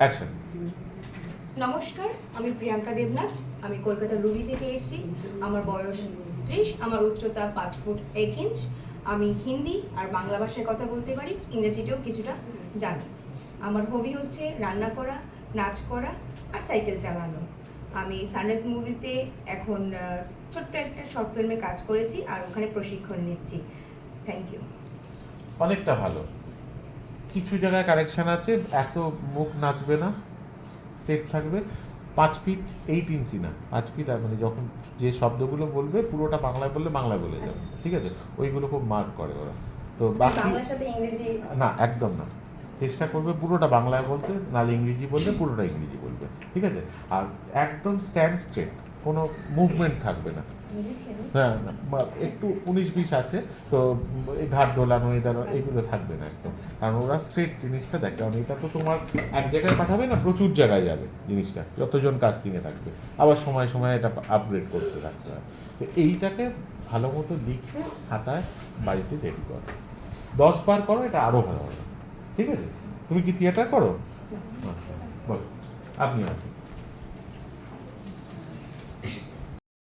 Action নমস্কার আমি প্রিয়াঙ্কা দেবনাথ। আমি কলকাতার রুবি থেকে এসেছি। আমার বয়স ত্রিশ আমার উচ্চতা পাঁচ ফুট এক ইঞ্চ। আমি হিন্দি আর বাংলা ভাষায় কথা বলতে পারি ইংরেজিতেও কিছুটা জানি। আমার হবি হচ্ছে রান্না করা নাচ করা আর সাইকেল চালানো। আমি সানরাইজ মুভিতে এখন ছোট্ট একটা শর্ট ফিল্মে কাজ করেছি আর ওখানে প্রশিক্ষণ নিচ্ছি। থ্যাংক ইউ অনেকটা ভালো। কিছু জায়গায় কারেকশন আছে এত মুখ নাচবে না সেট থাকবে। পাঁচ ফিট এইট ইঞ্চি না পাঁচ ফিট আর মানে যখন যে শব্দগুলো বলবে পুরোটা বাংলায় বললে বাংলায় বলে যাবে ঠিক আছে? ওইগুলো খুব মার্ক করে ওরা। তো বাকি বাংলার না একদম না। চেষ্টা করবে পুরোটা বাংলায় বলতে নাহলে ইংরেজি বললে পুরোটা ইংরেজি বলবে ঠিক আছে? আর একদম স্ট্যান্ড স্ট্রেট কোনো মুভমেন্ট থাকবে না। হ্যাঁ বা- একটু উনিশ বিশ আছে তো এই ঘাট দোলানো এই দাঁড়ানো এইগুলো থাকবে না একদম। কারণ ওরা স্ট্রেট জিনিসটা দেখে কারণ এটা তো তোমার এক জায়গায় পাঠাবে না প্রচুর জায়গায় যাবে জিনিসটা যতজন কাস্টিংয়ে থাকবে। আবার সময় সময় এটা আপগ্রেড করতে থাকতে হবে। তো এইটাকে ভালো মতো লিখে খাতায় বাড়িতে রেডি করো। দশ বার করো এটা আরও ভালো হবে। ঠিক আছে? তুমি কি থিয়েটার করো? আচ্ছা, বলো। আপনি আপনি